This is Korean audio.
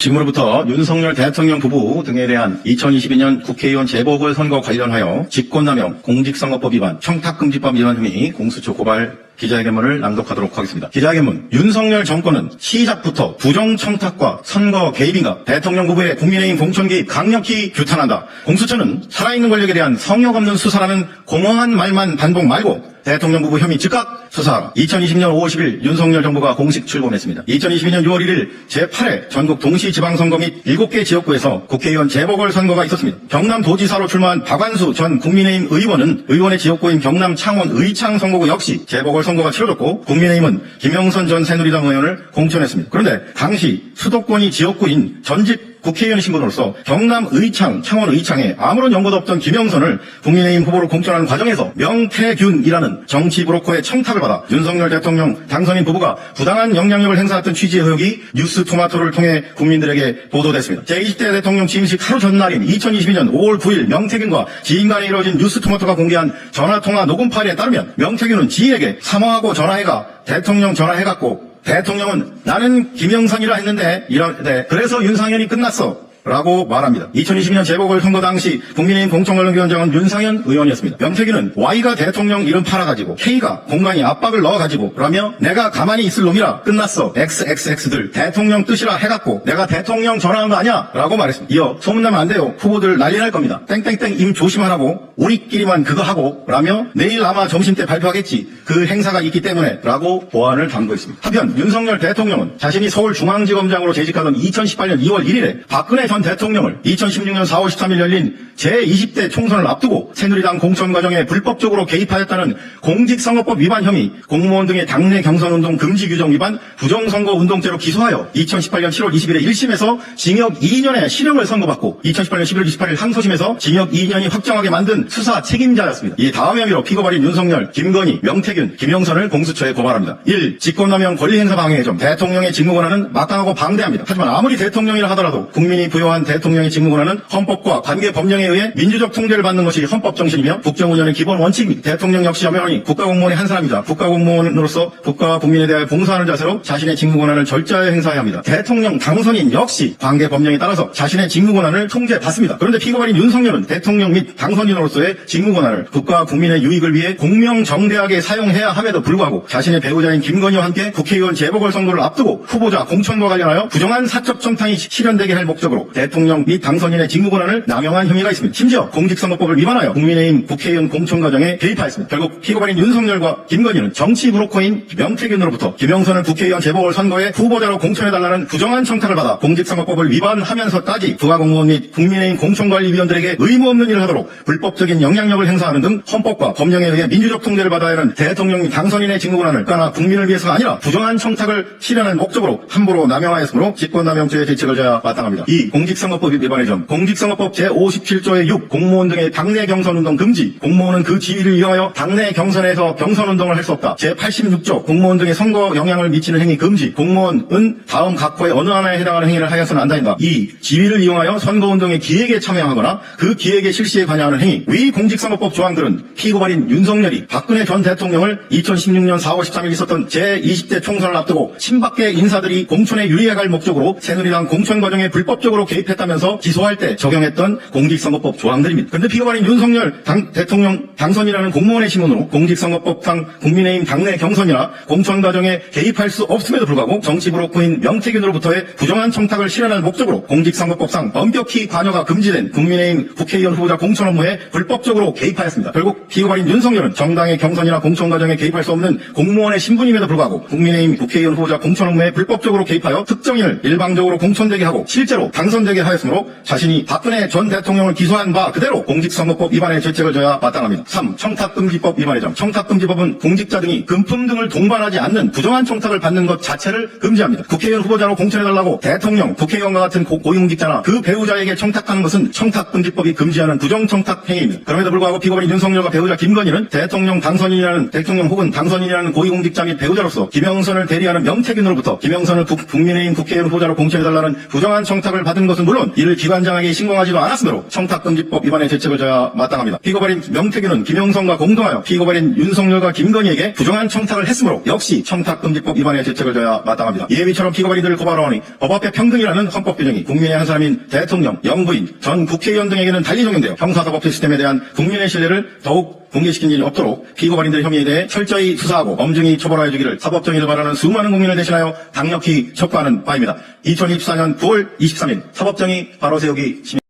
지금으로부터 윤석열 대통령 부부 등에 대한 2022년 국회의원 재보궐선거 관련하여 직권남용, 공직선거법 위반, 청탁금지법 위반 혐의 공수처 고발 기자회견문을 낭독하도록 하겠습니다. 기자회견문 윤석열 정권은 시작부터 부정청탁과 선거 개입인가 대통령 부부의 국민의힘 공천 개입 강력히 규탄한다. 공수처는 살아있는 권력에 대한 성역 없는 수사라는 공허한 말만 반복 말고 대통령 부부 혐의 즉각 수사하라. 2020년 5월 10일 윤석열 정부가 공식 출범했습니다. 2022년 6월 1일 제8회 전국 동시 지방선거 및 7개 지역구에서 국회의원 재보궐선거가 있었습니다. 경남도지사로 출마한 박완수 전 국민의힘 의원은 의원의 지역구인 경남 창원 의창 선거구 역시 재보궐선거가 치러졌고 국민의힘은 김영선 전 새누리당 의원을 공천했습니다. 그런데 당시 수도권이 지역구인 전직 국회의원 신분으로서 경남 의창, 창원 의창에 아무런 연고도 없던 김영선을 국민의힘 후보로 공천하는 과정에서 명태균이라는 정치 브로커의 청탁을 받아 윤석열 대통령 당선인 부부가 부당한 영향력을 행사했던 취지의 의혹이 뉴스 토마토를 통해 국민들에게 보도됐습니다. 제20대 대통령 취임식 하루 전날인 2022년 5월 9일 명태균과 지인 간에 이루어진 뉴스 토마토가 공개한 전화통화 녹음 파일에 따르면 명태균은 지인에게 사모하고 전화해가 대통령 전화해갖고 대통령은 나는 김영선이라 했는데 이런 네, 그래서 윤상현이 끝났어. 라고 말합니다. 2022년 재보궐선거 당시 국민의힘 공천관련위원장은 윤상현 의원이었습니다. 명태균은 Y가 대통령 이름 팔아가지고 K가 공간에 압박을 넣어가지고 라며 내가 가만히 있을 놈이라 끝났어. XXX들 대통령 뜻이라 해갖고 내가 대통령 전화한 거 아니야? 라고 말했습니다. 이어 소문나면 안 돼요. 후보들 난리 날 겁니다. 땡땡땡 임 조심하라고 우리끼리만 그거 하고 라며 내일 아마 점심 때 발표하겠지. 그 행사가 있기 때문에 라고 보안을 당부했습니다. 한편 윤석열 대통령은 자신이 서울중앙지검장으로 재직하던 2018년 2월 1일에 박근혜 전 대통령을 2016년 4월 13일 열린 제20대 총선을 앞두고 새누리당 공천 과정에 불법적으로 개입하였다는 공직선거법 위반 혐의, 공무원 등의 당내 경선운동 금지 규정 위반, 부정선거 운동죄로 기소하여 2018년 7월 20일에 1심에서 징역 2년의 실형을 선고받고 2018년 11월 28일 항소심에서 징역 2년이 확정하게 만든 수사 책임자였습니다. 이 다음 혐의로 피고발인 윤석열, 김건희, 명태균, 김영선을 공수처에 고발합니다. 1. 직권남용 권리행사 방해의 점 대통령의 직무 권한은 마땅하고 방대합니다. 하지만 아무리 대통령이라 하더라도 국민이 부여한 대통령의 직무 권한은 헌법과 관계 법령에 의해 민주적 통제를 받는 것이 헌법 정신이며 국정 운영의 기본 원칙입니다. 대통령 역시 엄연히 국가공무원의 한 사람이다. 국가공무원으로서 국가와 국민에 대해 봉사하는 자세로 자신의 직무 권한을 절저하게 행사해야 합니다. 대통령 당선인 역시 관계 법령에 따라서 자신의 직무 권한을 통제받습니다. 그런데 피고발인 윤석열은 대통령 및 당선인으로서의 직무 권한을 국가와 국민의 유익을 위해 공명정대하게 사용해야 함에도 불구하고 자신의 배우자인 김건희와 함께 국회의원 재보궐선거를 앞두고 후보자 공천과 관련하여 부정한 사적 청탁이 실현되게 할 목적으로 대통령 및 당선인의 직무 권한을 남용한 혐의가 있습니다. 심지어 공직선거법을 위반하여 국민의힘 국회의원 공천 과정에 개입하였습니다. 결국 피고발인 윤석열과 김건희는 정치 브로커인 명태균으로부터 김영선을 국회의원 재보궐선거에 후보자로 공천해달라는 부정한 청탁을 받아 공직선거법을 위반하면서까지 부가공무원 및 국민의힘 공천관리위원들에게 의무 없는 일을 하도록 불법적인 영향력을 행사하는 등 헌법과 법령에 의해 민주적 통제를 받아야 하는 대통령 및 당선인의 직무 권한을 까나 국민을 위해서가 아니라 부정한 청탁을 실현하는 목적으로 함부로 남용하였으므로 직권남용죄의 대책을 져야 마땅합니다. 2. 공직선거법 위반의 점 공직선거법 제57조의 6 공무원 등의 당내 경선운동 금지 공무원은 그 지위를 이용하여 당내 경선에서 경선운동을 할 수 없다. 제86조 공무원 등의 선거 영향을 미치는 행위 금지 공무원은 다음 각호의 어느 하나에 해당하는 행위를 하여서는 안 된다. 2. 지위를 이용하여 선거운동의 기획에 참여하거나 그 기획의 실시에 관여하는 행위 위 공직선거법 조항들은 피고발인 윤석열이 박근혜 전 대통령을 2016년 4월 13일 있었던 제20대 총선을 앞두고 친박계 인사들이 공천에 유리해갈 목적으로 새누리당 공천 과정에 불법적으로 개입했다면서 기소할 때 적용했던 공직선거법 조항들입니다. 그런데 피고발인 윤석열 당- 대통령 당선이라는 공무원의 신문으로 공직선거법상 국민의힘 당내 경선이나 공천 과정에 개입할 수 없음에도 불구하고 정치 브로커인 명태균으로부터의 부정한 청탁을 실현할 목적으로 공직선거법상 엄격히 관여가 금지된 국민의힘 국회의원 후보자 공천 업무에 불법적으로 개입하였습니다. 결국 피고발인 윤석열은 정당의 경선이나 공천 과정에 개입할 수 없는 공무원의 신분임에도 불구하고 국민의힘 국회의원 후보자 공천 업무에 불법적으로 개입하여 특정인을 일방적으로 공천되게 하고 실제로 당선 되게 하였으므로 자신이 박근혜 전 대통령을 기소한 바 그대로 공직선거법 위반의 죄책을 져야 마땅합니다. 3. 청탁금지법 위반의 점. 청탁금지법은 공직자 등이 금품 등을 동반하지 않는 부정한 청탁을 받는 것 자체를 금지합니다. 국회의원 후보자로 공천해달라고 대통령, 국회의원과 같은 고, 고위공직자나 그 배우자에게 청탁하는 것은 청탁금지법이 금지하는 부정청탁 행위입니다. 그럼에도 불구하고 피고발인 윤석열과 배우자 김건희는 대통령 당선인이라는 대통령 혹은 당선인이라는 고위공직자 및 배우자로서 김영선을 대리하는 명태균으로부터 김영선을 국, 국민의힘 국회의원 후보자로 공천해달라는 부정한 청탁을 받은 것은 물론 이를 기관장에게 신고하지도 않았으므로 청탁금지법 위반의 대책을 져야 마땅합니다. 피고발인 명태균은 김영성과 공동하여 피고발인 윤석열과 김건희에게 부정한 청탁을 했으므로 역시 청탁금지법 위반의 대책을 져야 마땅합니다. 예비처럼 피고발인들을 고발하오니 법 앞에 평등이라는 헌법 규정이 국민의 한 사람인 대통령, 영부인, 전 국회의원 등에게는 달리 적용되어 형사사법 시스템에 대한 국민의 신뢰를 더욱 붕괴시킨 일이 없도록 피고발인들 혐의에 대해 철저히 수사하고 엄중히 처벌하여 주기를 사법정의를 바라는 수많은 국민을 대신하여 강력히 촉구하는 바입니다. 2024년 9월 23일 사법정의 바로 세우기 시민